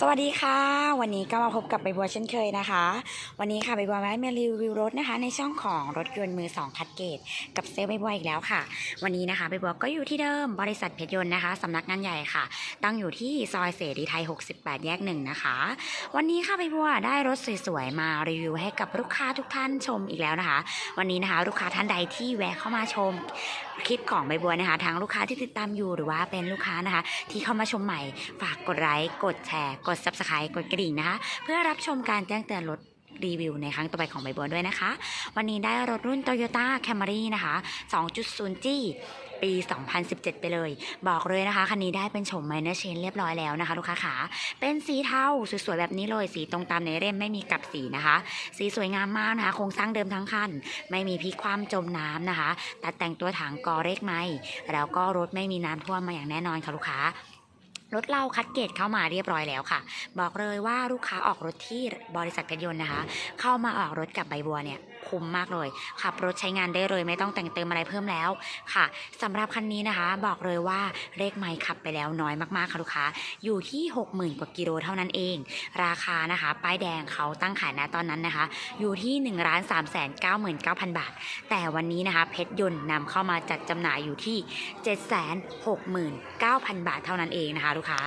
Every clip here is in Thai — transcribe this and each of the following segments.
สวัสดีค่ะ วันนี้ก็มาพบกับใบบัวเช่นเคยนะคะ วันนี้ค่ะใบบัวมาให้มารีวิวรถนะคะ ในช่องของรถยนต์มือสองคัดเกตกับเซลใบบัวอีกแล้วค่ะ วันนี้นะคะใบบัวก็อยู่ที่เดิมบริษัทเพชรยนต์นะคะสำนักงานใหญ่ค่ะ ตั้งอยู่ที่ซอยเสรีไทย 68 แยกหนึ่งนะคะ วันนี้ค่ะใบบัวได้รถสวยๆมารีวิวให้กับลูกค้าทุกท่านชมอีกแล้วนะคะ วันนี้นะคะลูกค้าท่านใดที่แวะเข้ามาชมคลิปของใบบัวนะคะทั้งลูกค้าที่ติดตามอยู่หรือว่าเป็นลูกค้านะคะ ที่เข้ามาชมใหม่ฝากกดไลค์กดแชร์กด subscribe กดกระดิ่งนะคะ เพื่อรับชมการแจ้งเตือนรถรีวิวในครั้งต่อไปของใบบัวด้วยนะคะ วันนี้ได้รถรุ่น Toyota Camry นะคะ 2.0G ปี 2017 ไปเลย บอกเลยนะคะ คันนี้ได้เป็นโฉม minor change เรียบร้อยแล้วนะคะ ลูกค้าขา เป็นสีเทาสวยๆ แบบนี้เลย สีตรงตามในเล่มไม่มีกับสีนะคะ สีสวยงามมากนะคะ โครงสร้างเดิมทั้งคัน ไม่มีพิความจมน้ำนะคะ ตัดแต่งตัวถังกอเล็กไหมแล้วก็รถไม่มีน้ำท่วมมาอย่างแน่นอนค่ะลูกค้า รถเราคัดเกรดเข้ามาเรียบร้อยแล้วค่ะ บอกเลยว่าลูกค้าออกรถที่บริษัทเพชรยนต์นะคะ เข้ามาออกรถกับใบบัวเนี่ย คุ้มมากเลยขับรถใช้งานได้เลยไม่ต้องแต่งเติมอะไรเพิ่มแล้วค่ะสำหรับคันนี้นะคะ บอกเลยว่าเลขไม่ขับไปแล้วน้อยมากๆค่ะลูกค้า อยู่ที่ 60,000 กว่ากิโลเท่านั้นเอง ราคานะคะ ป้ายแดงเขาตั้งขายนะตอนนั้นนะคะ อยู่ที่1 3 9 9 9 0 0 0บาท แต่วันนี้นะคะ เพชรยนต์นำเข้ามาจัดจำหน่ายอยู่ที่ 769,000 บาทเท่านั้นเองนะคะลูกค้า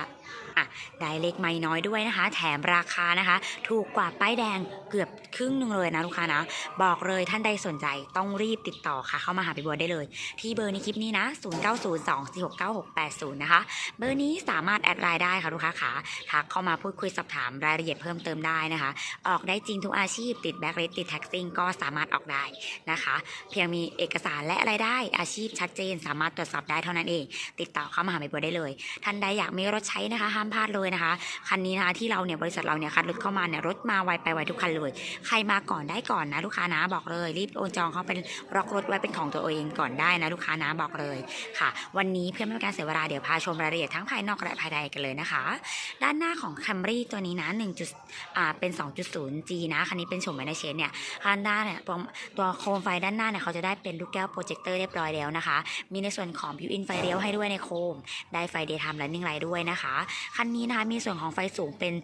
ได้เล็กไม่น้อยด้วยนะคะ แถมราคานะคะ ถูกกว่าป้ายแดงเกือบครึ่งหนึ่งเลยนะลูกค้านะ บอกเลยท่านใดสนใจต้องรีบติดต่อค่ะ เข้ามาหาไปบัวได้เลย ที่เบอร์ในคลิปนี้นะ 0902469680 นะคะ เบอร์นี้สามารถแอดไลน์ได้ค่ะลูกค้าขาทักเข้ามาพูดคุยสอบถามรายละเอียดเพิ่มเติมได้นะคะ ออกได้จริงทุกอาชีพติดแบ็คเลสติดแท็กซิ่งก็สามารถออกได้นะคะ เพียงมีเอกสารและรายได้อาชีพชัดเจน สามารถตรวจสอบได้เท่านั้นเอง ติดต่อเข้ามาหาใบบัวได้เลย ท่านใดอยากมีรถใช้นะคะห้ามพลาดเลยนะคะ คันนี้นะคะที่เราเนี่ยบริษัทเราเนี่ยคัดรถเข้ามาเนี่ยรถมาไวไปไวทุกคันเลย ใครมาก่อนได้ก่อนนะลูกค้านะบอกเลย รีบโอนจองเขาเป็นล็อกรถไว้เป็นของตัวเองก่อนได้นะลูกค้านะบอกเลยค่ะ วันนี้เพื่อไม่เป็นการเสียเวลาเดี๋ยวพาชมรายละเอียดทั้งภายนอกและภายในกันเลยนะคะ ด้านหน้าของ Camry ตัวนี้นะ1จุดอ่าเป็น 2.0G นะคันนี้เป็นโฉมไมเนเชนเนี่ยด้านหน้าเนี่ยตัวโคมไฟด้านหน้าเนี่ยเขาจะได้เป็นลูกแก้วโปรเจคเตอร์เรียบร้อยแล้วนะคะ มีในส่วนของ built-in ไฟเลี้ยวให้ด้วยในโคม ได้ไฟ daytime running light ด้วยนะคะคันนี้นะคะมีส่วนของไฟสูงเป็น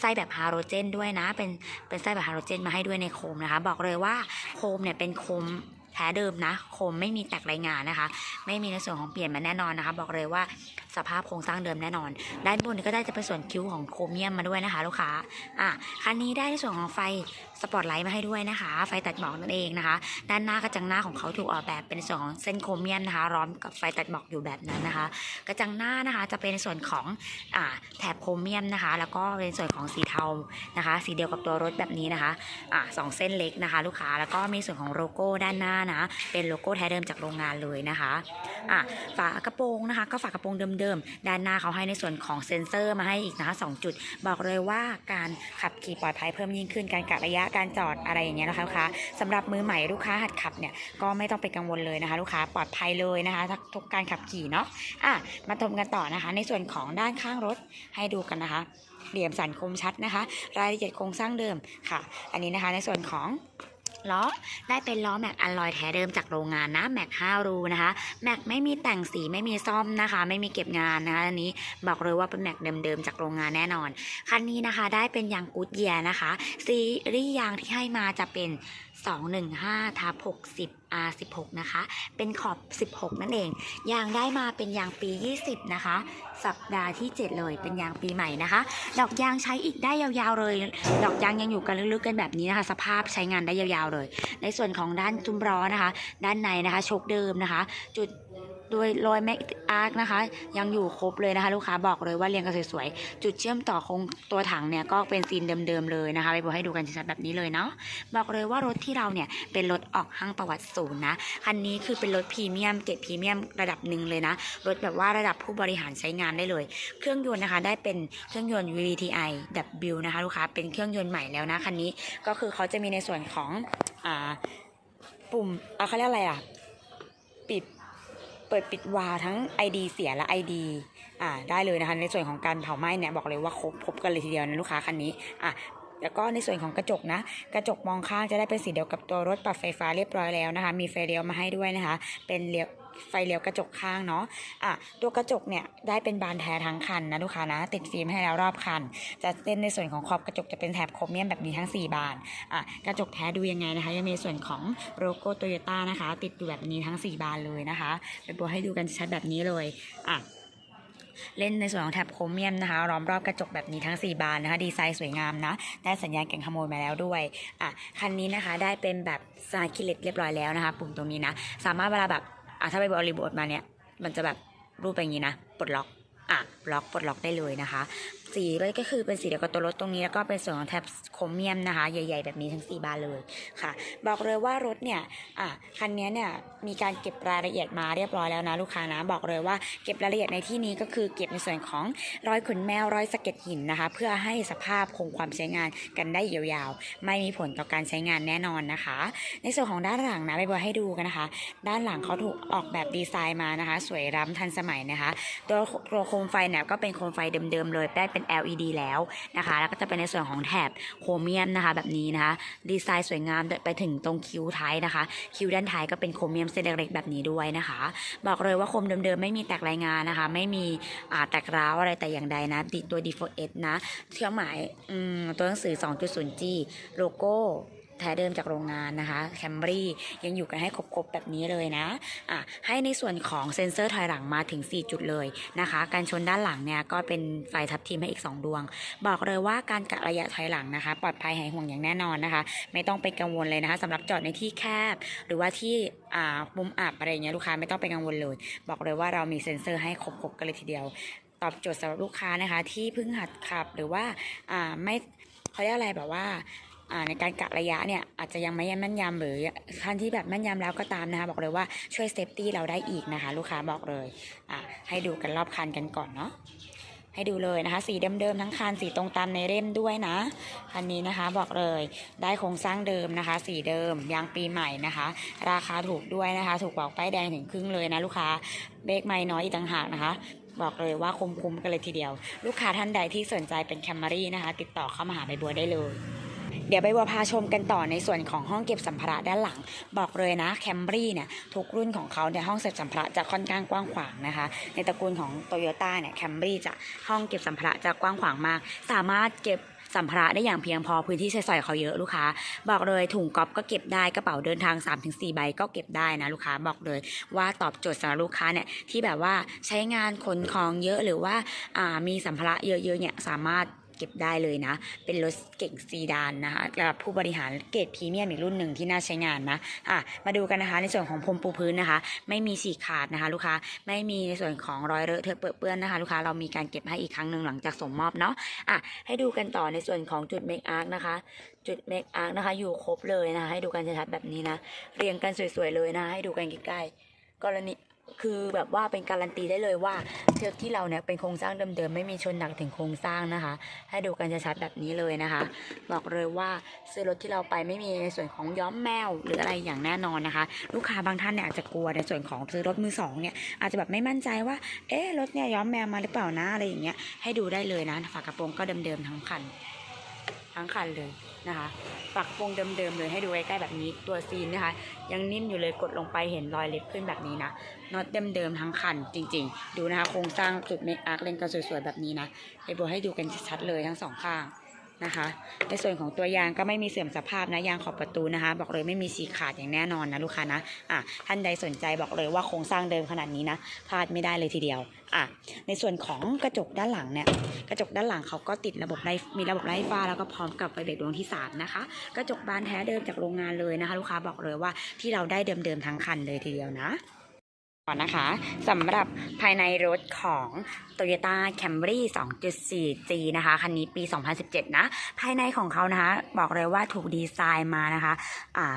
ไส้แบบฮาโลเจนด้วยนะ เป็นเป็นไส้แบบฮาโลเจนมาให้ด้วยในโคมนะคะ บอกเลยว่าโคมเนี่ยเป็นโคม แท้เดิมนะโคมไม่มีแตกรายงานนะคะ ไม่มีในส่วนของเปลี่ยนมาแน่นอนนะคะ บอกเลยว่าสภาพโครงสร้างเดิมแน่นอน ด้านบนก็ได้จะเป็นส่วนคิ้วของโครเมียมมาด้วยนะคะ ลูกค้าอะคันนี้ได้ในส่วนของไฟสปอตไลท์มาให้ด้วยนะคะ ไฟตัดหมอกนั่นเองนะคะ ด้านหน้ากระจังหน้าของเขาถูกออกแบบเป็นส่วนของเส้นโครเมียมนะคะ ร้อมกับไฟตัดหมอกอยู่แบบนั้นนะคะ กระจังหน้านะคะจะเป็นในส่วนของอ่าแถบโครเมียมนะคะ แล้วก็เป็นส่วนของสีเทานะคะ สีเดียวกับตัวรถแบบนี้นะคะอ่าสองเส้นเล็กนะคะ ลูกค้าแล้วก็มีส่วนของโลโก้ด้านหน้านะ เป็นโลโก้แท้เดิมจากโรงงานเลยนะคะอะฝากระโปรงนะคะ ก็ฝากระโปรงเดิมๆ ด้านหน้าเขาให้ในส่วนของเซ็นเซอร์มาให้อีกนะคะสองจุด บอกเลยว่าการขับขี่ปลอดภัยเพิ่มยิ่งขึ้น การกะระยะการจอดอะไรอย่างเงี้ยนะคะลูกค้าสำหรับมือใหม่ลูกค้าหัดขับเนี่ยก็ไม่ต้องไปกังวลเลยนะคะลูกค้าปลอดภัยเลยนะคะทุกทุกการขับขี่เนาะอะมาชมกันต่อนะคะ ในส่วนของด้านข้างรถให้ดูกันนะคะ เหลี่ยมสันคมชัดนะคะ รายละเอียดโครงสร้างเดิมค่ะ อันนี้นะคะในส่วนของ ล้อได้เป็นล้อแม็กอลลอยแท้เดิมจากโรงงานนะแม็ก5รูนะคะแม็กไม่มีแต่งสีไม่มีซ่อมนะคะ ไม่มีเก็บงานนะคะอันนี้บอกเลยว่าเป็นแม็กเดิมๆจากโรงงานแน่นอนคันนี้นะคะได้เป็นยางกูดเยียนะคะซีรีส์ยางที่ให้มาจะเป็น 215ทับ60 R16 นะคะ เป็นขอบ 16 นั่นเอง ยางได้มาเป็นยางปี 20 นะคะ สัปดาห์ที่ 7 เลย เป็นยางปีใหม่นะคะ ดอกยางใช้อีกได้ยาวๆเลย ดอกยางยังอยู่กันลึกๆกันแบบนี้นะคะ สภาพใช้งานได้ยาวๆเลย ในส่วนของด้านจุ้มล้อนะคะ ด้านในนะคะชกเดิมนะคะ จุด โดยรอยแม็กอาร์คนะคะ ยังอยู่ครบเลยนะคะ ลูกค้าบอกเลยว่าเรียงกันสวยๆ จุดเชื่อมต่อคงตัวถังเนี่ยก็เป็นซีนเดิมๆเลยนะคะไปบอกให้ดูกันชัดๆแบบนี้เลยเนาะบอกเลยว่ารถที่เราเนี่ยเป็นรถออกห้างประวัติศูนย์นะคันนี้คือเป็นรถพรีเมียมเกรดพรีเมียมระดับหนึ่งเลยนะรถแบบว่าระดับผู้บริหารใช้งานได้เลย เครื่องยนต์นะคะได้เป็นเครื่องยนต์ VVTi W นะคะลูกค้าเป็นเครื่องยนต์ใหม่แล้วนะคันนี้ก็คือเขาจะมีในส่วนของอ่าปุ่มเขาเรียกอะไรอะปิด เปิดปิดวาทั้ง ID เสียและ ID อ่าได้เลยนะคะ ในส่วนของการเผาไหม้เนี่ยบอกเลยว่าครบครบกันเลยทีเดียวนะลูกค้าคันนี้อะแล้วก็ในส่วนของกระจกนะ กระจกมองข้างจะได้เป็นสีเดียวกับตัวรถปรับไฟฟ้าเรียบร้อยแล้วนะคะ มีไฟเลี้ยวมาให้ด้วยนะคะ เป็นเลี้ยว ไฟเลี้ยวกระจกข้างเนาะอะตัวกระจกเนี่ยได้เป็นบานแท้ทั้งคันนะลูกค้านะ ติดฟิล์มให้แล้วรอบคัน จะเป็นในส่วนของขอบกระจกจะเป็นแถบโครเมียมแบบนี้ทั้ง 4 บานอะกระจกแท้ดูยังไงนะคะยังมีส่วนของโลโก้โตโยต้านะคะ ติดอยู่แบบนี้ทั้ง 4 บานเลยนะคะไปโบให้ดูกันชัดแบบนี้เลยอะเล่นในส่วนของแถบโครเมียมนะคะล้อมรอบกระจกแบบนี้ทั้ง 4 บานนะคะ ดีไซน์สวยงามนะ ได้สัญญาณกันขโมยมาแล้วด้วย อะ คันนี้นะคะได้เป็นแบบสไตล์คิเลตเรียบร้อยแล้วนะคะ ปุ่มตรงนี้นะ สามารถเวลาแบบ อะถ้าไปบริบทมาเนี่ย มันจะแบบรูปเป็นอย่างนี้นะปลดล็อกอะล็อกปลดล็อกได้เลยนะคะ สีเลยก็คือเป็นสีเดียวกับตัวรถตรงนี้แล้วก็เป็นส่วนของแถบโครเมียมนะคะ ใหญ่ ๆ แบบนี้ทั้ง 4 บานเลยค่ะ บอกเลยว่ารถเนี่ยอะคันนี้เนี่ยมีการเก็บรายละเอียดมาเรียบร้อยแล้วนะลูกค้านะ บอกเลยว่าเก็บรายละเอียดในที่นี้ก็คือเก็บในส่วนของรอยขนแมวรอยสะเก็ดหินนะคะ เพื่อให้สภาพคงความใช้งานกันได้ยาวๆ ไม่มีผลต่อการใช้งานแน่นอนนะคะ ในส่วนของด้านหลังนะไปบอยให้ดูกันนะคะ ด้านหลังเขาถูกออกแบบดีไซน์มานะคะ สวยล้ำทันสมัยนะคะ ตัวตัวโคมไฟเนี่ยก็เป็นโคมไฟเดิมๆเลยได้เป็น LED แล้วนะคะ แล้วก็จะเป็นในส่วนของแถบโครเมียมนะคะ แบบนี้นะคะ ดีไซน์สวยงามไปถึงตรงคิ้วท้ายนะคะ คิ้วด้านท้ายก็เป็นโครเมียมเส้นเล็กๆแบบนี้ด้วยนะคะ บอกเลยว่าโคมเดิมๆไม่มีแตกรายงานนะคะ ไม่มีแตกร้าวอะไรแต่อย่างใดนะติดตัว D4S นะเครื่องหมายอืมตัวหนังสือ 2.0G โลโก้ ท้เดิมจากโรงงานนะคะแคมรียังอยู่กันให้ครบๆแบบนี้เลยนะอะให้ในส่วนของเซ็นเซอร์ถอยหลังมาถึง 4 จุดเลยนะคะการชนด้านหลังเนี่ยก็เป็นไฟทับทิมให้อีก 2 ดวง บอกเลยว่าการกะระยะถอยหลังนะคะ ปลอดภัยหายห่วงอย่างแน่นอนนะคะ ไม่ต้องไปกังวลเลยนะคะสำหรับจอดในที่แคบ หรือว่าที่อ่ามุมอับอะไรอย่างเงี้ยลูกค้าไม่ต้องไปกังวลเลย บอกเลยว่าเรามีเซ็นเซอร์ให้ครบๆกันเลยทีเดียวตอบโจทย์สำหรับลูกค้านะคะ ที่เพิ่งหัดขับหรือว่าอ่าไม่เขาเรียกอะไรแบบว่า ในการกะระยะเนี่ยอาจจะยังไม่แม่นยำหรือท่านที่แบบแม่นยำแล้วก็ตามนะคะบอกเลยว่าช่วยเซฟตี้เราได้อีกนะคะ ลูกค้าบอกเลยอ่าให้ดูกันรอบคันกันก่อนเนาะให้ดูเลยนะคะ สีเดิมๆทั้งคันสีตรงตามในเล่มด้วยนะคันนี้นะคะบอกเลยได้โครงสร้างเดิมนะคะ สีเดิมยางปีใหม่นะคะ ราคาถูกด้วยนะคะ ถูกกว่าป้ายแดงถึงครึ่งเลยนะลูกค้าเบรกไม่น้อยอีกต่างหากนะคะบอกเลยว่าคุ้มๆกันเลยทีเดียว ลูกค้าท่านใดที่สนใจเป็นแคมรี่นะคะ ติดต่อเข้ามาหาใบบัวได้เลย เดี๋ยวใบบัวพาชมกันต่อในส่วนของห้องเก็บสัมภาระด้านหลัง บอกเลยนะแคมรี่เนี่ยทุกรุ่นของเขาเนี่ยห้องเก็บสัมภาระจะค่อนข้างกว้างขวางนะคะ ในตระกูลของโตโยต้าเนี่ยแคมรี่จะห้องเก็บสัมภาระจะกว้างขวางมาก สามารถเก็บสัมภาระได้อย่างเพียงพอพื้นที่ใช้สอยเขาเยอะลูกค้า บอกเลยถุงก๊อปก็เก็บได้กระเป๋าเดินทาง 3-4 ใบก็เก็บได้นะลูกค้าบอกเลยว่าตอบโจทย์สำหรับลูกค้าเนี่ยที่แบบว่าใช้งานขนของเยอะหรือว่าอ่ามีสัมภาระเยอะๆเนี่ยสามารถ เก็บได้เลยนะ เป็นรถเก่งซีดานนะคะระดับผู้บริหารเกรดพรีเมียมอีกรุ่นหนึ่งที่น่าใช้งานนะอะมาดูกันนะคะในส่วนของพรมปูพื้นนะคะ ไม่มีฉีขาดนะคะ ลูกค้าไม่มีในส่วนของรอยเลอะเทอะเปื้อนเปื้อนนะคะ ลูกค้าเรามีการเก็บให้อีกครั้งหนึ่งหลังจากส่งมอบเนาะอะให้ดูกันต่อในส่วนของจุดเมคอาร์คนะคะ จุดเมคอาร์คนะคะ อยู่ครบเลยนะคะให้ดูกันชัดๆแบบนี้นะเรียงกันสวยๆเลยนะให้ดูกันใกล้ๆกรณี คือแบบว่าเป็นการันตีได้เลยว่าเชือกที่เราเนี่ยเป็นโครงสร้างเดิมๆไม่มีชนหนักถึงโครงสร้างนะคะ ให้ดูกันชัดๆแบบนี้เลยนะคะ บอกเลยว่าซื้อรถที่เราไปไม่มีในส่วนของย้อมแมวหรืออะไรอย่างแน่นอนนะคะ ลูกค้าบางท่านเนี่ยอาจจะกลัวในส่วนของซื้อรถมือสองเนี่ยอาจจะแบบไม่มั่นใจว่าเอ๊ะรถเนี่ยย้อมแมวมาหรือเปล่านะอะไรอย่างเงี้ยให้ดูได้เลยนะฝากระโปรงก็เดิมๆทั้งคันทั้งคันเลย นะคะฝากโปรงเดิมๆเลยให้ดูใกล้ๆแบบนี้ตัวซีนนะคะ ยังนิ่มอยู่เลยกดลงไปเห็นรอยเล็บขึ้นแบบนี้นะน็อตเดิมๆทั้งคันจริง ๆ ดูนะคะโครงสร้างจุดเมคอาร์คเล่นกันสวยๆแบบนี้นะให้โบให้ดูกันชัดๆเลยทั้งสองข้าง นะคะ ในส่วนของตัวยางก็ไม่มีเสื่อมสภาพนะยางขอบประตูนะคะ บอกเลยไม่มีฉีขาดอย่างแน่นอนนะลูกค้านะอะท่านใดสนใจบอกเลยว่าโครงสร้างเดิมขนาดนี้นะพลาดไม่ได้เลยทีเดียวอะในส่วนของกระจกด้านหลังเนี่ยกระจกด้านหลังเขาก็ติดระบบไล่มีระบบไล่ฟ้าแล้วก็พร้อมกับไฟเบรกดวงที่ 3 นะคะ กระจกบานแท้เดิมจากโรงงานเลยนะคะ ลูกค้าบอกเลยว่าที่เราได้เดิมๆทั้งคันเลยทีเดียวนะ ก่อนนะคะสำหรับภายในรถของ Toyota Camry 2.4G นะคะ คันนี้ปี 2017 นะ ภายในของเขานะคะ บอกเลยว่าถูกดีไซน์มานะคะอ่า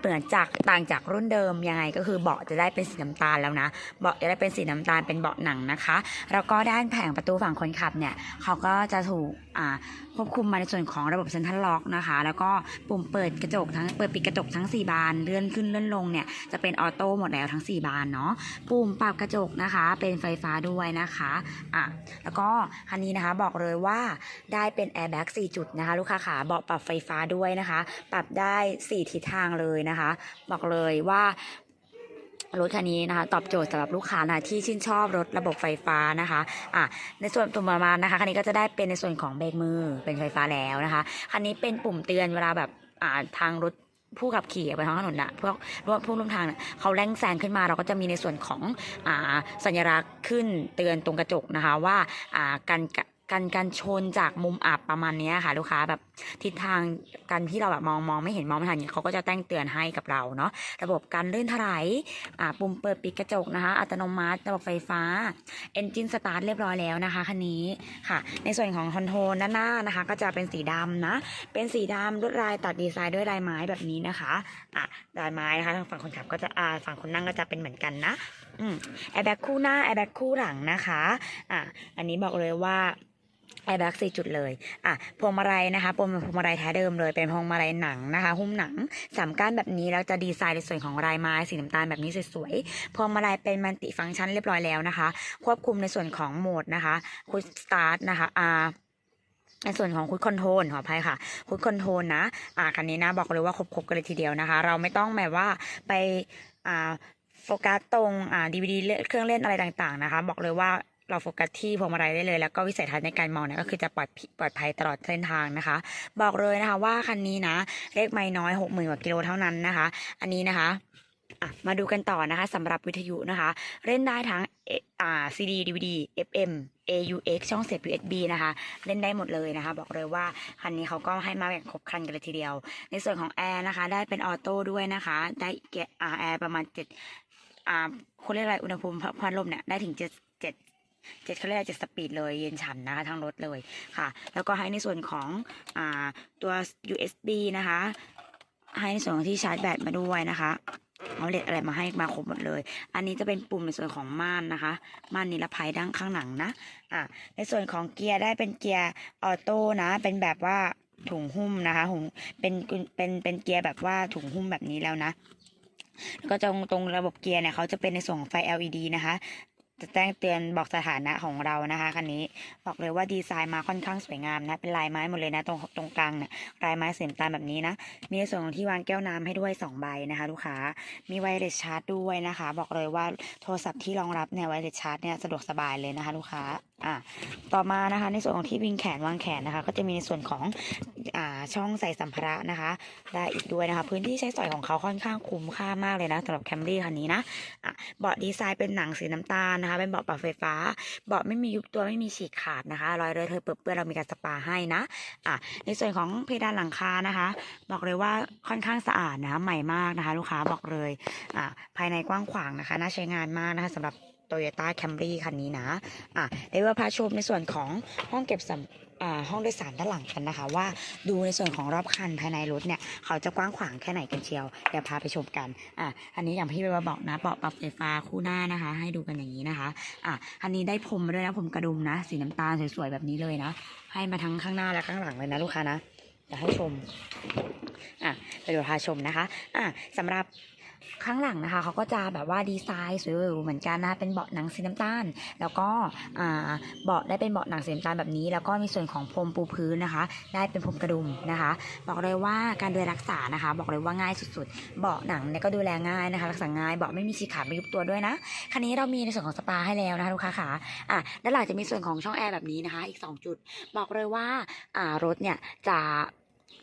เหมือนจากต่างจากรุ่นเดิมยังไงก็คือเบาะจะได้เป็นสีน้ำตาลแล้วนะเบาะจะได้เป็นสีน้ำตาลเป็นเบาะหนังนะคะ แล้วก็ด้านแผงประตูฝั่งคนขับเนี่ยเขาก็จะถูกอ่าควบคุมมาในส่วนของระบบเซ็นทรัลล็อกนะคะ แล้วก็ปุ่มเปิดกระจกทั้งเปิดปิดกระจกทั้ง 4 บานเลื่อนขึ้นเลื่อนลงเนี่ยจะเป็นออโต้หมดแล้วทั้ง 4 บานเนาะปุ่มปรับกระจกนะคะ เป็นไฟฟ้าด้วยนะคะอะแล้วก็คันนี้นะคะบอกเลยว่าได้เป็นแอร์แบ็ก4จุดนะคะลูกค้าขาเบาะปรับไฟฟ้าด้วยนะคะ ปรับได้ 4 ทิศทางเลยนะคะ บอกเลยว่ารถคันนี้นะคะ ตอบโจทย์สำหรับลูกค้านะที่ชื่นชอบรถระบบไฟฟ้านะคะอะในส่วนตัวประมาณนะคะคันนี้ก็จะได้เป็นในส่วนของเบรกมือเป็นไฟฟ้าแล้วนะคะคันนี้เป็นปุ่มเตือนเวลาแบบอ่าทางรถผู้ขับขี่ไปท้องถนนนะพวกพวกผู้ร่วมทางน่ะเขาแรงแซงขึ้นมาเราก็จะมีในส่วนของอ่าสัญลักษณ์ขึ้นเตือนตรงกระจกนะคะว่าอ่าการ การการชนจากมุมอับประมาณนี้ค่ะ ลูกค้าแบบทิศทางการที่เราแบบมองมองไม่เห็นมองไม่ทันเนี่ยเขาก็จะแจ้งเตือนให้กับเราเนาะระบบการลื่นถลายอ่าปุ่มเปิดปิดกระจกนะคะ อัตโนมัติระบบไฟฟ้าเอนจินสตาร์ทเรียบร้อยแล้วนะคะคันนี้ค่ะ ในส่วนของคอนโทรลด้านหน้านะคะ ก็จะเป็นสีดำนะ เป็นสีดำลวดลายตัดดีไซน์ด้วยลายไม้แบบนี้นะคะอะลายไม้นะคะทางฝั่งคนขับก็จะอ่าฝั่งคนนั่งก็จะเป็นเหมือนกันนะอืมแอร์แบ็กคู่หน้าแอร์แบ็กคู่หลังนะคะอะอันนี้บอกเลยว่า แอร์แบ็กสี่จุดเลย อะ พวงมาลัยนะคะพวงพวงมาลัยแท้เดิมเลย เป็นพวงมาลัยหนังนะคะ หุ้มหนังสามก้านแบบนี้แล้วจะดีไซน์ในส่วนของลายไม้สีน้ำตาลแบบนี้สวยๆ พวงมาลัยเป็นมัลติฟังก์ชันเรียบร้อยแล้วนะคะ ควบคุมในส่วนของโหมดนะคะคุ i สตาร์ทนะคะอ่าในส่วนของคุ i คอนโทรลขออภัยค่ะคุ i คอนโทรลนะ อ่าคันนี้นะบอกเลยว่าครบๆกันเลยทีเดียวนะคะ เราไม่ต้องแบบว่าไปอ่าโฟกัสตรงอ่าดีวดีเครื่องเล่นอะไรต่างๆนะคะ บอกเลยว่า เราโฟกัสที่พวงมาลัยได้เลย แล้วก็วิสัยทัศน์ในการมองเนี่ยก็คือจะปลอดปลอดภัยตลอดเส้นทางนะคะ บอกเลยนะคะว่าคันนี้นะเลขไม่น้อยหกหมื่นกว่ากิโลเท่านั้นนะคะ อันนี้นะคะมาดูกันต่อนะคะสำหรับวิทยุนะคะ เล่นได้ทั้งเออ่า CD DVD FM AUX ช่องเสียบ USB นะคะ เล่นได้หมดเลยนะคะ บอกเลยว่าคันนี้เขาก็ให้มาแบบครบครันกันเลยทีเดียว ในส่วนของแอร์นะคะ ได้เป็นออโต้ด้วยนะคะ ได้เกอ่าแอร์ประมาณเจ็ดอ่าคุณเรียกอะไรอุณหภูมิพัดลมเนี่ยได้ถึงเจ็ด เจ็ดเจ็ดเขาเรียกเจ็ดสปีดเลยเย็นฉ่ำนะคะทั้งรถเลยค่ะ แล้วก็ให้ในส่วนของอตัว USB นะคะ ให้ในส่วนของที่ชาร์จแบตมาด้วยนะคะเอาเล็ดอะไรมาให้มาครบหมดเลย อันนี้จะเป็นปุ่มในส่วนของม่านนะคะ ม่านนิรภัยด้านข้างหลังนะ อะในส่วนของเกียร์ได้เป็นเกียร์ออโต้นะ เป็นแบบว่าถุงหุ้มนะคะถุงเป็นเป็นเป็นเกียร์แบบว่าถุงหุ้มแบบนี้แล้วนะแล้วก็ตรงตรงระบบเกียร์เนี่ยเขาจะเป็นในส่วนของไฟ LED นะคะ จะแจ้งเตือนบอกสถานะของเรานะคะคันนี้บอกเลยว่าดีไซน์มาค่อนข้างสวยงามนะเป็นลายไม้หมดเลยนะตรงตรงกลางเนี่ยลายไม้เสียมตาลแบบนี้นะ มีส่วนของที่วางแก้วน้ำให้ด้วย 2 ใบนะคะ ลูกค้ามีไวเลสชาร์จด้วยนะคะ บอกเลยว่าโทรศัพท์ที่รองรับเนี่ยไวเลสชาร์จเนี่ยสะดวกสบายเลยนะคะ ลูกค้า อะต่อมานะคะในส่วนของที่วิงแขนวางแขนนะคะ ก็จะมีในส่วนของอ่าช่องใส่สัมภาระนะคะ ได้อีกด้วยนะคะ พื้นที่ใช้สอยของเขาค่อนข้างคุ้มค่ามากเลยนะสำหรับแคมรี่คันนี้นะอะเบาะดีไซน์เป็นหนังสีน้ำตาลนะคะ เป็นเบาะปรับไฟฟ้า เบาะไม่มียุบตัวไม่มีฉีกขาดนะคะรอยเลยเธอเปื้อนเปื้อนเรามีการสปาให้นะอะในส่วนของเพดานหลังคานะคะ บอกเลยว่าค่อนข้างสะอาดนะคะใหม่มากนะคะ ลูกค้าบอกเลยอะภายในกว้างขวางนะคะน่าใช้งานมากนะคะสำหรับ Toyota Camry คันนี้นะ อะเดี๋ยวเราพาชมในส่วนของห้องเก็บสัมห้องโดยสารด้านหลังกันนะคะ ว่าดูในส่วนของรอบคันภายในรถเนี่ย เขาจะกว้างขวางแค่ไหนกันเชียวเดี๋ยวพาไปชมกันอะอันนี้อย่างพี่เบลบอกนะเบาะปรับไฟฟ้าคู่หน้านะคะ ให้ดูกันอย่างนี้นะคะอะอันนี้ได้พรมด้วยนะพรมกระดุมนะ สีน้ำตาลสวยๆแบบนี้เลยนะ ให้มาทั้งข้างหน้าและข้างหลังเลยนะลูกค้านะเดี๋ยวให้ชมอะไปดูพาชมนะคะอะสำหรับ ข้างหลังนะคะเขาก็จะแบบว่าดีไซน์สวยหรูเหมือนกันนะคะเป็นเบาะหนังสีน้ำตาล แล้วก็อ่าเบาะได้เป็นเบาะหนังสีน้ำตาลแบบนี้ แล้วก็มีส่วนของพรมปูพื้นนะคะ ได้เป็นพรมกระดุมนะคะ บอกเลยว่าการดูแลรักษานะคะ บอกเลยว่าง่ายสุดๆ เบาะหนังเนี่ยก็ดูแลง่ายนะคะ รักษาง่ายเบาะไม่มีฉีกขาดไม่ยุบตัวด้วยนะคันนี้เรามีในส่วนของสปาให้แล้วนะคะลูกค้าขาอะด้านหลังจะมีส่วนของช่องแอร์แบบนี้นะคะ อีก 2 จุด บอกเลยว่าอ่ารถเนี่ยจะ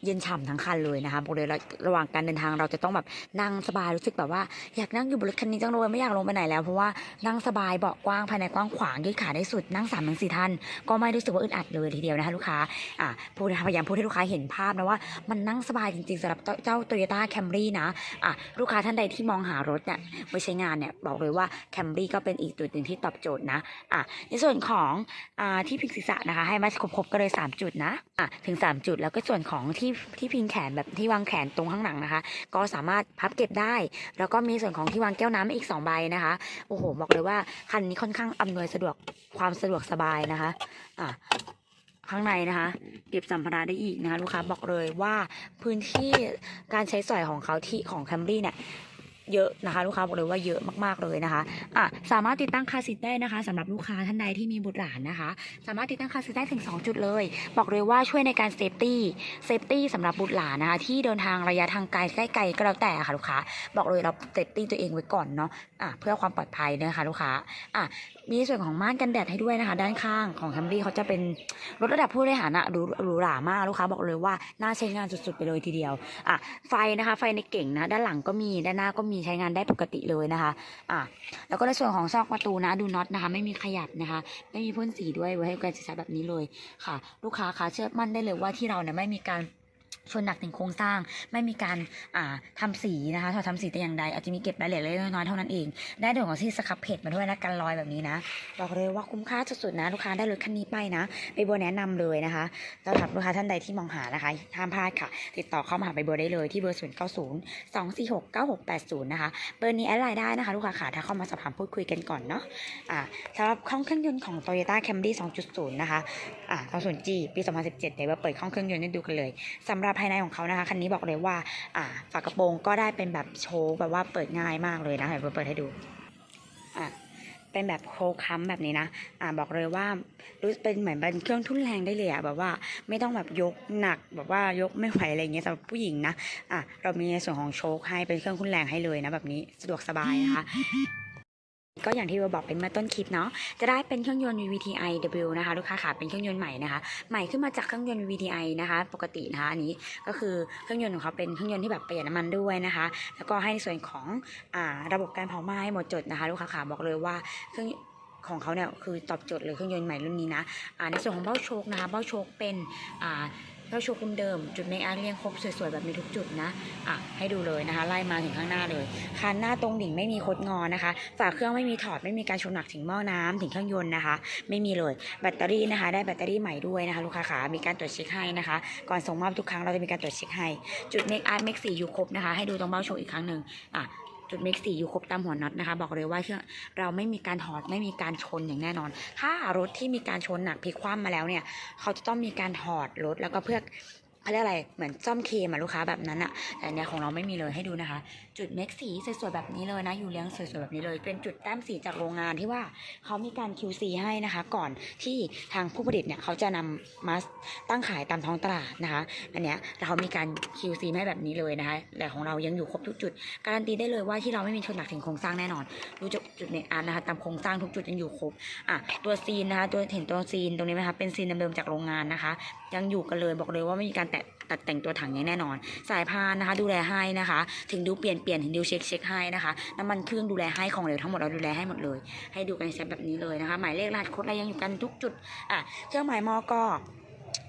เย็นฉ่ำทั้งคันเลยนะคะบอกเลยระหว่างการเดินทางเราจะต้องแบบนั่งสบายรู้สึกแบบว่าอยากนั่งอยู่บนรถคันนี้จังเลยไม่อยากลงไปไหนแล้วเพราะว่านั่งสบายเบาะกว้างภายในกว้างขวางยืดขาได้สุดนั่งสามถึงสี่ท่าน ก็ไม่รู้สึกว่าอึดอัดเลยทีเดียวนะคะลูกค้าอะพูดพยายามพูดให้ลูกค้าเห็นภาพนะว่ามันนั่งสบายจริงๆสำหรับเจ้า Toyota Camry นะอะลูกค้าท่านใดที่มองหารถเนี่ยไว้ใช้งานเนี่ยบอกเลยว่า Camry ก็เป็นอีกจุดหนึ่งที่ตอบโจทย์นะอะในส่วนของอ่าที่พิงศีรษะนะคะให้มาครบๆก็เลย 3 จุดนะอะถึง 3 จุดแล้วก็ส่วนของที่ที่พิงแขนแบบที่วางแขนตรงข้างหลังนะคะ ก็สามารถพับเก็บได้ แล้วก็มีส่วนของที่วางแก้วน้ำอีก2ใบนะคะโอ้โหบอกเลยว่าคันนี้ค่อนข้างอำนวยสะดวกความสะดวกสบายนะคะอะข้างในนะคะเก็บสัมภาระได้อีกนะคะลูกค้าบอกเลยว่าพื้นที่การใช้สอยของเขาที่ของแคมรี่เนี่ย เยอะนะคะ ลูกค้าบอกเลยว่าเยอะมากๆเลยนะคะอะสามารถติดตั้งคาร์ซีทได้นะคะสำหรับลูกค้าท่านใดที่มีบุตรหลานนะคะ สามารถติดตั้งคาร์ซีทได้ถึง 2 จุดเลย บอกเลยว่าช่วยในการเซฟตี้เซฟตี้สำหรับบุตรหลานนะคะที่เดินทางระยะทางไกลใกล้ไกลก็แล้วแต่ค่ะลูกค้า บอกเลยเราเซฟตี้ตัวเองไว้ก่อนเนาะอะเพื่อความปลอดภัยนะคะลูกค้าอะมีส่วนของม่านกันแดดให้ด้วยนะคะ ด้านข้างของแคมรี่เขาจะเป็นรถระดับผู้บริหารอะหรูหรูหรามากลูกค้าบอกเลยว่าน่าใช้งานสุดๆไปเลยทีเดียวอะไฟนะคะ ไฟในเก่งนะด้านหลังก็มีด้านหน้าก็มีใช้งานได้ปกติเลยนะคะ อะแล้วก็ในส่วนของซอกประตูนะดูน็อตนะคะ ไม่มีขยับนะคะ ไม่มีพ่นสีด้วยไว้ให้การชัดๆแบบนี้เลยค่ะ ลูกค้าคะเชื่อมั่นได้เลยว่าที่เราเนี่ยไม่มีการ ชนหนักถึงโครงสร้างไม่มีการอ่าทำสีนะคะถอดทำสีแต่อย่างใดอาจจะมีเก็บรายละเอียดเล็กน้อยเท่านั้นเอง ได้ดี๋ยของที่สครับเพจมาด้วยนะกันรอยแบบนี้นะบอกเลยว่าคุ้มค่าสุดๆนะลูกค้าได้รถคันนี้ไปนะไปโบแนะนำเลยนะคะสำหรับลูกค้าท่านใดที่มองหานะคะห้ามพลาดค่ะ ติดต่อเข้ามาหาไปโบได้เลยที่เบอร์0 9 0 2 4 6 9 6 8 0นย์สองสี่หกเก้าหกแปดศูนย์นะคะเบอร์นี้แอดไลน์ได้นะคะลูกค้าขาถ้าเข้ามาสอบถามพูดคุยกันก่อนเนาะอ่าสำหรับห้องเครื่องยนต์ของ Toyota Camry 2.0 นะคะอ่า 20G ปี 2017เดี๋ยวมาเปิดห้องเครื่องยนต์ให้ดูกันเลยสำหรับภายในของเขานะคะ คันนี้บอกเลยว่า อ่า ฝากระโปรงก็ได้เป็นแบบโชว์แบบว่าเปิดง่ายมากเลยนะเดี๋ยวเปิดให้ดู อะเป็นแบบโคค้ำแบบนี้นะ อ่าบอกเลยว่ารู้เป็นเหมือนเป็นเครื่องทุ่นแรงได้เลยอะแบบว่าไม่ต้องแบบยกหนักแบบว่ายกไม่ไหวอะไรอย่างเงี้ยสำหรับผู้หญิงนะ อะเรามีในส่วนของโชคให้เป็นเครื่องทุ่นแรงให้เลยนะแบบนี้สะดวกสบายนะคะ ก็อย่างที่เราบอกเป็นเมื่อต้นคลิปเนาะ จะได้เป็นเครื่องยนต์ VVTi W นะคะลูกค้าขาเป็นเครื่องยนต์ใหม่นะคะ ใหม่ขึ้นมาจากเครื่องยนต์ VVTi นะคะ ปกตินะคะอันนี้ก็คือเครื่องยนต์ของเขาเป็นเครื่องยนต์ที่แบบประหยัดน้ำมันด้วยนะคะ แล้วก็ให้ในส่วนของอ่าระบบการเผาไหม้หมดจดนะคะลูกค้าขาบอกเลยว่าเครื่องของเขาเนี่ยคือตอบโจทย์เลยเครื่องยนต์ใหม่รุ่นนี้นะอ่าในส่วนของเบ้าโชคนะคะ เบ้าโชคเป็นอ่า เบ้าโชว์ครุ่นเดิม จุดเมคอาร์เรียงครบสวยๆแบบมีทุกจุดนะอะให้ดูเลยนะคะ ไล่มาถึงข้างหน้าเลยคันหน้าตรงดิ่งไม่มีคดงอนะคะ ฝาเครื่องไม่มีถอดไม่มีการชนหนักถึงหม้อน้ำถึงเครื่องยนต์นะคะ ไม่มีเลยแบตเตอรี่นะคะ ได้แบตเตอรี่ใหม่ด้วยนะคะ ลูกค้าขามีการตรวจเช็คให้นะคะ ก่อนส่งมอบทุกครั้งเราจะมีการตรวจเช็คให้ จุดเมคอาร์เมคสี่อยู่ครบนะคะ ให้ดูตรงเบ้าโชว์อีกครั้งหนึ่งอะ จุดเมกสี่อยู่ครบตามหัวน็อตนะคะ บอกเลยว่าเครื่องเราไม่มีการถอดไม่มีการชนอย่างแน่นอน ถ้ารถที่มีการชนหนักพลิกคว่ำมาแล้วเนี่ย เขาจะต้องมีการถอดรถแล้วก็เพื่อ เขาเรียกอะไรเหมือนซ่อมเคมอะลูกค้าแบบนั้นอะแต่เนี้ยของเราไม่มีเลยให้ดูนะคะ จุดเม็กสีสวยๆแบบนี้เลยนะ อยู่เลี้ยงสวยๆแบบนี้เลย เป็นจุดแต้มสีจากโรงงานที่ว่าเขามีการ QC ให้นะคะ ก่อนที่ทางผู้ผลิตเนี่ยเขาจะนำมาตั้งขายตามท้องตลาดนะคะ อันเนี้ยเรามีการ QC ให้แบบนี้เลยนะคะแต่ของเรายังอยู่ครบทุกจุด การันตีได้เลยว่าที่เราไม่มีชนหนักถึงโครงสร้างแน่นอนดูจุดจุดเมคอาร์นะคะตามโครงสร้างทุกจุดยังอยู่ครบอะตัวซีนนะคะตัวเห็นตัวซีนตรงนี้ไหมคะเป็นซีนเดิมๆจากโรงงานนะคะ ยังอยู่กันเลยบอกเลยว่าไม่มีการแตะตัดแต่งตัวถังอย่างแน่นอน สายพานนะคะ ดูแลให้นะคะ ถึงดูเปลี่ยนเปลี่ยนถึงดูเช็คเช็คให้นะคะน้ำมันเครื่องดูแลให้ของเหลวทั้งหมดเราดูแลให้หมดเลย ให้ดูกันชัดแบบนี้เลยนะคะ หมายเลขรหัสโค้ดอะไรยังอยู่กันทุกจุดอะเครื่องหมายมอก็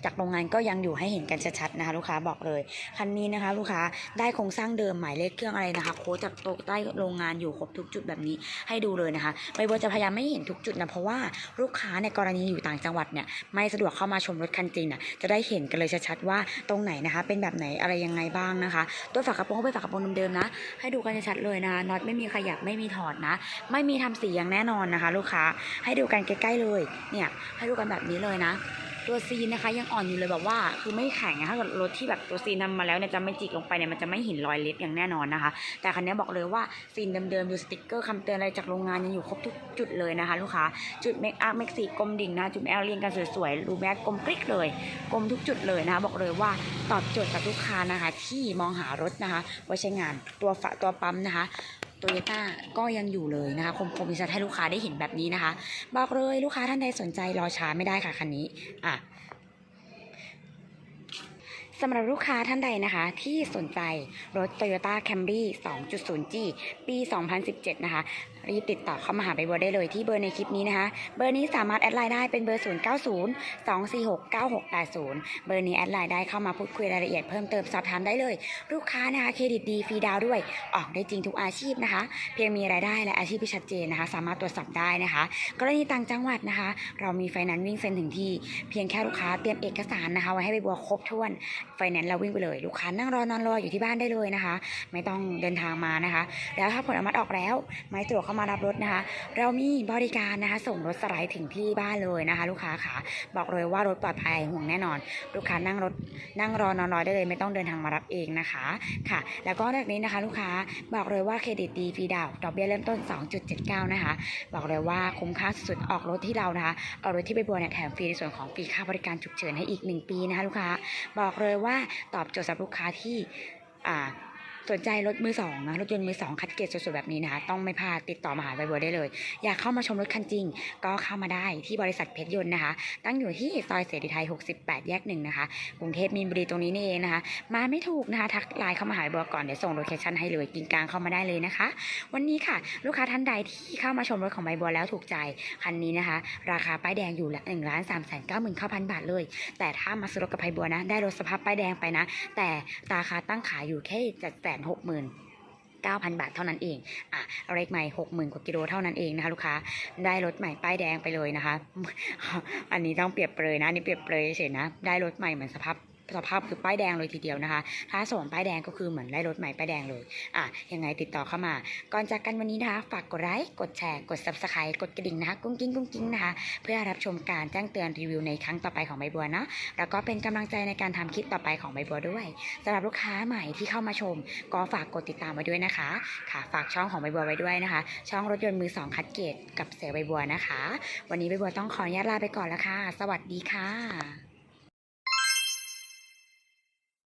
จากโรงงานก็ยังอยู่ให้เห็นกันชัดๆนะคะ ลูกค้าบอกเลยคันนี้นะคะ ลูกค้าได้โครงสร้างเดิมหมายเลขเครื่องอะไรนะคะ โค้ดจากโต๊ะใต้โรงงานอยู่ครบทุกจุดแบบนี้ให้ดูเลยนะคะใบบัวจะพยายามไม่เห็นทุกจุดนะเพราะว่าลูกค้าในกรณีอยู่ต่างจังหวัดเนี่ยไม่สะดวกเข้ามาชมรถคันจริงน่ะจะได้เห็นกันเลยชัดๆว่าตรงไหนนะคะ เป็นแบบไหนอะไรยังไงบ้างนะคะ ตัวฝากระโปรงก็เป็นฝากระโปรงเดิมๆนะ ให้ดูกันชัดๆเลยนะน็อตไม่มีขยับไม่มีถอดนะ ไม่มีทำสีอย่างแน่นอนนะคะ ลูกค้าให้ดูกันใกล้ๆเลยเนี่ยให้ดูกันแบบนี้เลยนะ ตัวซีนนะคะ ยังอ่อนอยู่เลยแบบว่า คือไม่แข็งอะถ้าเกิดรถที่แบบตัวซีนนำมาแล้วเนี่ยจะไม่จิกลงไปเนี่ยมันจะไม่เห็นรอยเล็บอย่างแน่นอนนะคะ แต่คันนี้บอกเลยว่าซีนเดิมๆดูสติกเกอร์คำเตือนอะไรจากโรงงานยังอยู่ครบทุกจุดเลยนะคะ ลูกค้าจุดเมคอัพเมคสีกลมดิ่งนะจุดแอลเรียงกันสวยๆรูแม็กกลมกริ๊กเลยกลมทุกจุดเลยนะคะ บอกเลยว่าตอบโจทย์กับลูกค้านะคะ ที่มองหารถนะคะไว้ใช้งานตัวฝาตัวปั๊มนะคะ โตโยต้าก็ยังอยู่เลยนะคะคมคมมีชัดให้ลูกค้าได้เห็นแบบนี้นะคะ บอกเลยลูกค้าท่านใดสนใจรอช้าไม่ได้ค่ะคันนี้อะสำหรับลูกค้าท่านใดนะคะ ที่สนใจรถ Toyota Camry 2.0G ปี 2017 นะคะ รีบติดต่อเข้ามาหาใบบัวได้เลยที่เบอร์ในคลิปนี้นะคะ เบอร์นี้สามารถแอดไลน์ได้เป็นเบอร์ 090 246 9680 เบอร์นี้แอดไลน์ได้เข้ามาพูดคุยรายละเอียดเพิ่มเติมสอบถามได้เลย ลูกค้านะคะเครดิตดีฟรีดาวด้วย ออกได้จริงทุกอาชีพนะคะ เพียงมีรายได้และอาชีพที่ชัดเจนนะคะ สามารถตรวจสอบได้นะคะ กรณีต่างจังหวัดนะคะ เรามีไฟแนนซ์วิ่งเซ็นถึงที่ เพียงแค่ลูกค้าเตรียมเอกสารนะคะ ไว้ให้ใบบัวครบถ้วนไฟแนนซ์เราวิ่งไปเลย ลูกค้านั่งรอนอนรออยู่ที่บ้านได้เลยนะคะ ไม่ต้องเดินทางมานะคะ แล้วถ้าผลอนุมัติออกแล้วไม่สะดวกเข้ามารับรถนะคะ เรามีบริการนะคะ ส่งรถสไลด์ถึงที่บ้านเลยนะคะ ลูกค้าค่ะบอกเลยว่ารถปลอดภัยห่วงแน่นอน ลูกค้านั่งรถนั่งรอนอนรอได้เลย ไม่ต้องเดินทางมารับเองนะคะค่ะ แล้วก็จากนี้นะคะ ลูกค้าบอกเลยว่าเครดิตดีฟรีดาวน์ดอกเบี้ยเริ่มต้น 2.79 นะคะ บอกเลยว่าคุ้มค่าสุดๆออกรถที่เรานะคะออกรถที่ใบบัวเนี่ยแถมฟรีในส่วนของฟรีค่าบริการฉุกเฉินให้อีก 1 ปีนะคะลูกค้าบอกเลยว่าตอบโจทย์สำหรับลูกค้าที่อ่า สนใจรถมือสองนะรถยนต์มือสองคัดเกรดสวยๆแบบนี้นะคะต้องไม่พลาดติดต่อมาหาใบบัวได้เลย อยากเข้ามาชมรถคันจริง ก็เข้ามาได้ที่บริษัทเพชรยนต์นะคะ ตั้งอยู่ที่ซอยเสรีไทย 68 แยกหนึ่งนะคะกรุงเทพมีนบุรีตรงนี้นี่เองนะคะ มาไม่ถูกนะคะทักไลน์เข้ามาหาใบบัวก่อนเดี๋ยวส่งโลเคชั่นให้เลยกินกลางเข้ามาได้เลยนะคะ วันนี้ค่ะ ลูกค้าท่านใดที่เข้ามาชมรถของใบบัวแล้วถูกใจคันนี้นะคะ ราคาป้ายแดงอยู่ละ1นึ่งล้านสามแสนเก้าหมื่นเก้าพันบาทเลย แต่ถ้ามาซื้อรถกับใบบัวนะ ได้รถสภาพป้ายแดงไปนะ แต่ราคาตั้งขายอยู่แค่เจ็ดแสนหกหมื่น9,000 บาทเท่านั้นเอง อะเลขใหม่ 60,000 กว่ากิโลเท่านั้นเองนะคะลูกค้า ได้รถใหม่ป้ายแดงไปเลยนะคะ อันนี้ต้องเปรียบเปรยนะ นี่เปรียบเปรยเฉยนะ ได้รถใหม่เหมือนสภาพ สภาพคือป้ายแดงเลยทีเดียวนะคะ ถ้าส่งป้ายแดงก็คือเหมือนได้รถใหม่ป้ายแดงเลย อะ ยังไงติดต่อเข้ามา ก่อนจากกันวันนี้นะคะ ฝากกดไลค์ กดแชร์ กด subscribe กดกระดิ่งนะคะ กุ้งกิ้งกุ้งกิ้งนะคะ เพื่อรับชมการแจ้งเตือนรีวิวในครั้งต่อไปของใบบัวนะ แล้วก็เป็นกำลังใจในการทำคลิปต่อไปของใบบัวด้วยสำหรับลูกค้าใหม่ที่เข้ามาชม ก็ฝากกดติดตามไว้ด้วยนะคะ ค่ะ ฝากช่องของใบบัวไว้ด้วยนะคะ ช่องรถยนต์มือสองคัดเกรดกับเสือใบบัวนะคะ วันนี้ใบบัวต้องขออนุญาตลาไปก่อนแล้วค่ะ สวัสดีค่ะ